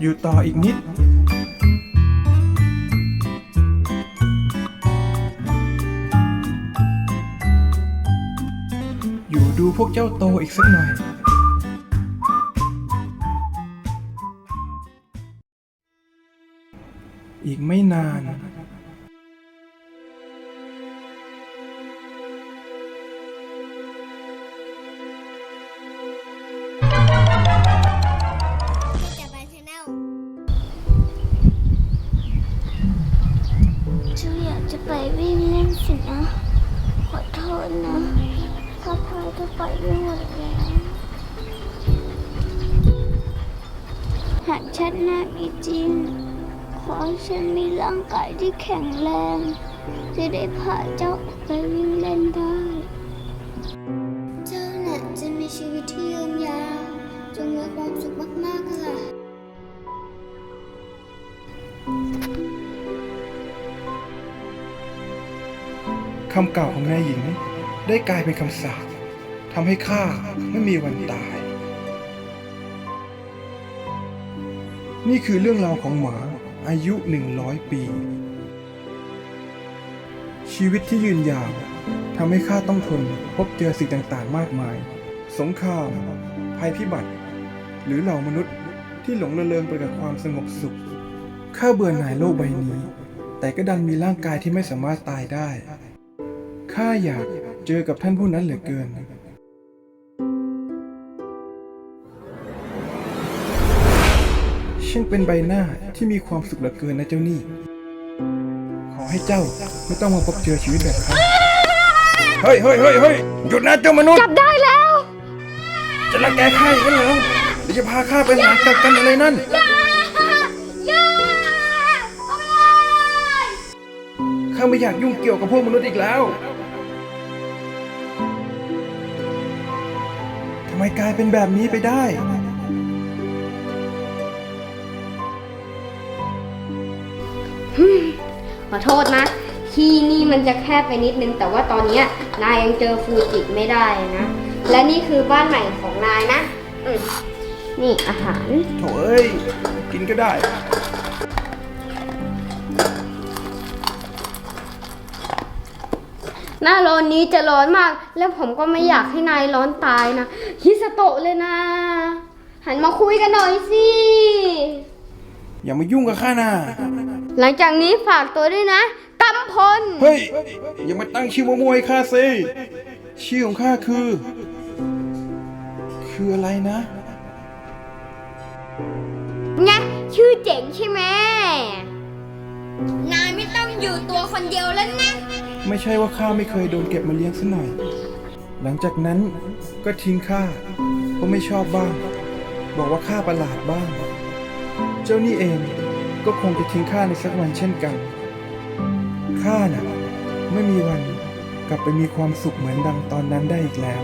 อยู่ต่ออีกนิด อยู่ดูพวกเจ้าโตอีกสักหน่อยอีกไม่นาน พาจะไปไม่หมดแล้วหากชาติหน้ามีจริง ขอฉันมีร่างกายที่แข็งแรง จะได้พาเจ้าออกไปวิ่งเล่นได้ เจ้าน่ะจะมีชีวิตที่ยืนยาวจงมีความสุขมากๆค่ะคำกล่าวของนายหญิงได้กลายเป็นคำสาปำให้ข้าไม่มีวันตาย นี่คือเรื่องราวของหมาอายุหนึ่งร้อยปี ชีวิตที่ยืนยาวทำให้ข้าต้องทนพบเจอสิ่งต่างๆ มากมาย สงคราม ภัยพิบัติ หรือเหล่ามนุษย์ที่หลงระเริงไปกับความสงบสุข ข้าเบื่อหน่ายโลกใบนี้ แต่ก็ดันมีร่างกายที่ไม่สามารถตายได้ ข้าอยากเจอกับท่านผู้นั้นเหลือเกิน ช่างเป็นใบหน้าที่มีความสุขเหลือเกินนะเจ้านี่ ขอให้เจ้าไม่ต้องมาพบเจอชีวิตแบบข้าเฮ้ยเฮ้ยเฮ้ยเฮ้ยหยุดนะเจ้ามนุษย์ จับได้แล้ว จะรังแกข้าอย่างนั้นเหรอเดี๋ยวจะพาข้าไปหากักกันอะไรนั่น ข้าไม่อยากยุ่งเกี่ยวกับพวกมนุษย์อีกแล้ว ทำไมกลายเป็นแบบนี้ไปได้ ขอโทษนะ ที่นี่มันจะแคบไปนิดนึง แต่ว่าตอนเนี้ยนายยังเจอฟูจิไม่ได้นะ และนี่คือบ้านใหม่ของนายนะอืมนี่อาหารโถเอ้ย กินก็ได้ หน้าร้อนนี้จะร้อนมาก แล้วผมก็ไม่อยากให้นายร้อนตายนะฮิสโตะเลยนะ หันมาคุยกันหน่อยสิ อย่ามายุ่งกับข้านะหลังจากนี้ฝากตัวด้วยนะกำพล เฮ้ย อย่ามาตั้งชื่อมวยๆข้าสิชื่อของข้าคือ คืออะไรนะ ไงชื่อเจ๋งใช่ไหมนายไม่ต้องอยู่ตัวคนเดียวแล้วนะ ไม่ใช่ว่าข้าไม่เคยโดนเก็บมาเลี้ยงซะหน่อย หลังจากนั้นก็ทิ้งข้าเพราะไม่ชอบบ้าง บอกว่าข้าประหลาดบ้าง เจ้านี่เองก็คงจะทิ้งข้าในสักวันเช่นกัน ข้าน่ะ ไม่มีวันกลับไปมีความสุขเหมือนดังตอนนั้นได้อีกแล้ว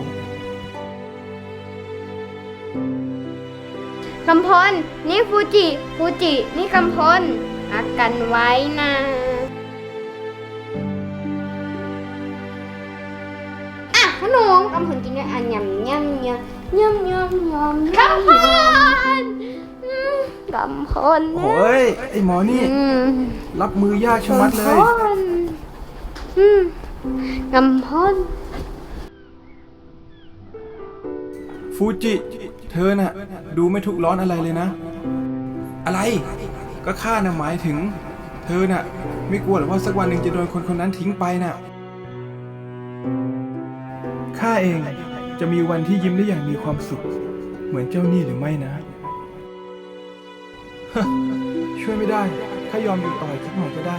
กำพล นี่ฟูจิ ฟูจิ นี่กำพลรักกันไว้นะ อะขนมกำพลกินด้วยอันยำยำยำยำยำยำกำพลอื มกำพลนะโอ้ยไอหมอนี่ อืมรับมือยากชะมัดเลยกำพลอืมกำพลฟูจิ เธอน่ะ ดูไม่ทุกข์ร้อนอะไรเลยนะ อะไร ก็ข้าน่ะหมายถึง เธอน่ะ ไม่กลัวหรอว่าสักวันหนึ่งจะโดนคนคนนั้นทิ้งไปน่ะข้าเองจะมีวันที่ยิ้มได้อย่างมีความสุข เหมือนเจ้านี่หรือไม่นะ ช่วยไม่ได้ ข้ายอมอยู่ต่ออีกสักหน่อยก็ได้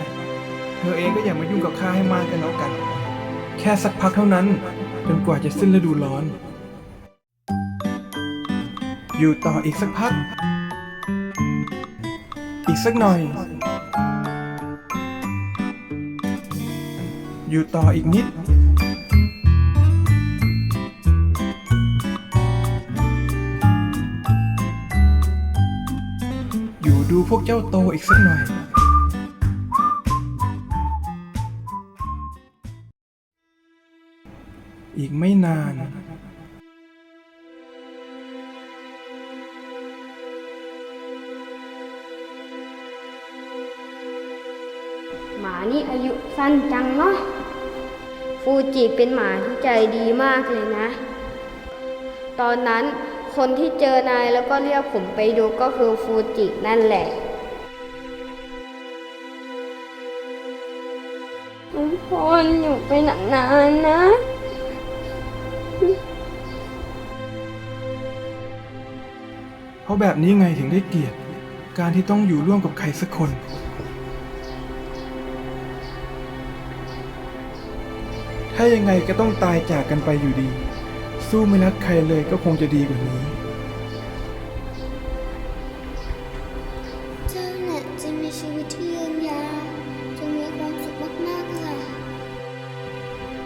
เธอเองก็อย่ามายุ่งกับข้าให้มากกันแล้วกัน แค่สักพักเท่านั้นจนกว่าจะสิ้นฤดูร้อน อยู่ต่ออีกสักพัก อีกสักหน่อย อยู่ต่ออีกนิด เจ้าโตอีกสักหน่อย อีกไม่นาน หมานี่อายุสั้นจังเนาะฟูจิเป็นหมาที่ใจดีมากเลยนะ ตอนนั้นคนที่เจอนายแล้วก็เรียกผมไปดูก็คือฟูจินั่นแหละ ทุกคนอยู่ไปนานๆนะเพราะแบบนี้ไงถึงได้เกลียด การที่ต้องอยู่ร่วมกับใครสักคน ถ้ายังไงก็ต้องตายจากกันไปอยู่ดี สู้ไม่รักใครเลยก็คงจะดีกว่านี้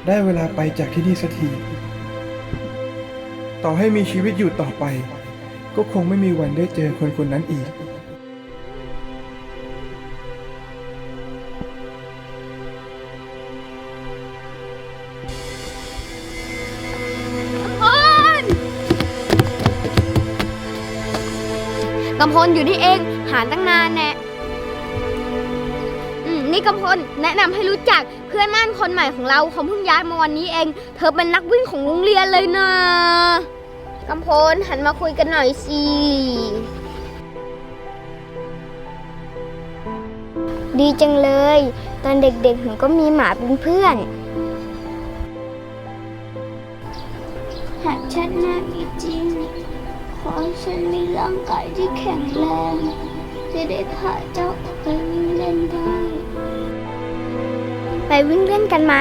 ได้เวลาไปจากที่นี่สักที ต่อให้มีชีวิตอยู่ต่อไป ก็คงไม่มีวันได้เจอคนคนนั้นอีก กำพลอยู่นี่เอง หาตั้งนานแน่ นี่กำพลแนะนำให้รู้จักเพื่อนม่านคนใหม่ของเราเขาเพิ่งย้ายมาวันนี้เอง เธอเป็นนักวิ่งของโรงเรียนเลยนะกำพลหันมาคุยกันหน่อยสิดีจังเลย ตอนเด็กๆหนูก็มีหมาเป็นเพื่อน หากฉันน่ามีจริง ขอให้ฉันมีร่างกายที่แข็งแรง จะได้พาเจ้าออกไปวิ่งเล่นได้ ไปวิ่งเล่นกันไหม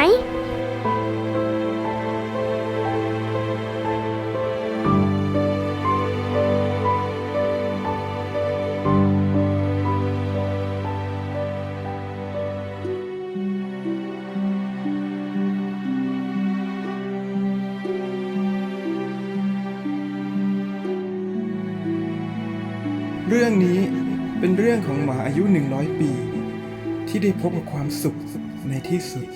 เรื่องนี้เป็นเรื่องของหมาอายุ 100 ปี ที่ได้พบกับความสุข ในที่สุด